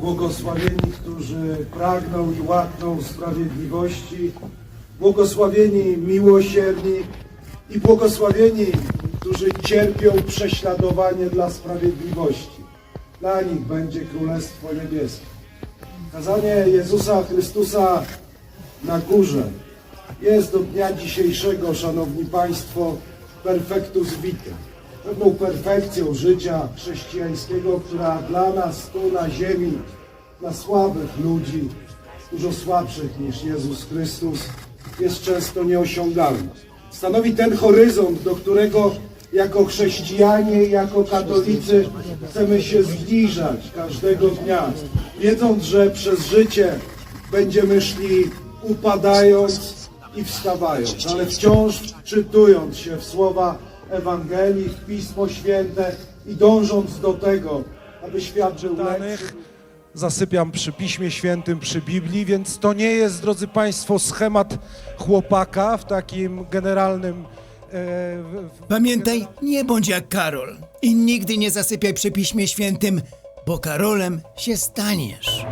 Błogosławieni, którzy pragną i łakną sprawiedliwości, błogosławieni miłosierni i błogosławieni, którzy cierpią prześladowanie dla sprawiedliwości. Dla nich będzie Królestwo Niebieskie. Kazanie Jezusa Chrystusa na górze jest do dnia dzisiejszego, Szanowni Państwo, perfectus vitae. Pewną perfekcją życia chrześcijańskiego, która dla nas tu na ziemi, dla słabych ludzi, dużo słabszych niż Jezus Chrystus, jest często nieosiągalna. Stanowi ten horyzont, do którego jako chrześcijanie, jako katolicy chcemy się zbliżać każdego dnia, wiedząc, że przez życie będziemy szli upadając i wstawając, ale wciąż czytując się w słowa Ewangelii, w Pismo Święte i dążąc do tego, aby świat był lepszy. Zasypiam przy Piśmie Świętym, przy Biblii, więc to nie jest, drodzy Państwo, schemat chłopaka w takim generalnym. E, Pamiętaj, nie bądź jak Karol i nigdy nie zasypiaj przy Piśmie Świętym, bo Karolem się staniesz.